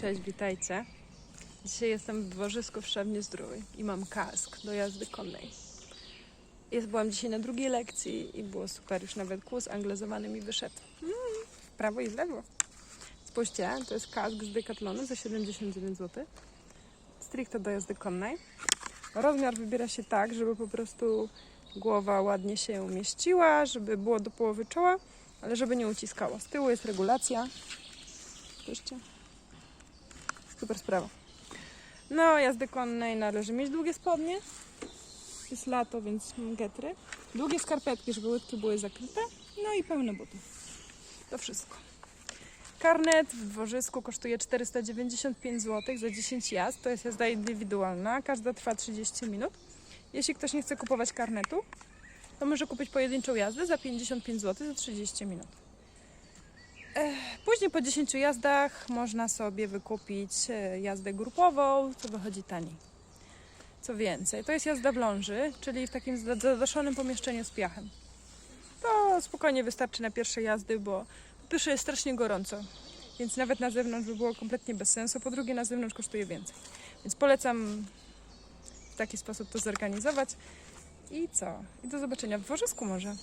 Cześć, witajcie. Dzisiaj jestem w dworzysku w Szczawnie Zdrój i mam kask do jazdy konnej. Jest, byłam dzisiaj na drugiej lekcji i było super, już nawet kłus anglezowany mi wyszedł. Mm, w prawo i w lewo. Spójrzcie, to jest kask z Decathlonu za 79 zł. Stricte do jazdy konnej. Rozmiar wybiera się tak, żeby po prostu głowa ładnie się umieściła, żeby było do połowy czoła, ale żeby nie uciskało. Z tyłu jest regulacja. Spójrzcie. Super sprawa. No, jazdy konnej należy mieć długie spodnie. Jest lato, więc getry. Długie skarpetki, żeby łydki były zakryte. No i pełne buty. To wszystko. Karnet w dworzysku kosztuje 495 zł za 10 jazd. To jest jazda indywidualna. Każda trwa 30 minut. Jeśli ktoś nie chce kupować karnetu, to może kupić pojedynczą jazdę za 55 zł za 30 minut. Później po 10 jazdach można sobie wykupić e, jazdę grupową, co wychodzi taniej. Co więcej, to jest jazda w ląży, czyli w takim zada- zadaszonym pomieszczeniu z piachem. To spokojnie wystarczy na pierwsze jazdy, bo po pierwsze jest strasznie gorąco, więc nawet na zewnątrz by było kompletnie bez sensu. Po drugie, na zewnątrz kosztuje więcej. Więc polecam w taki sposób to zorganizować. I co? I do zobaczenia w dworzysku może.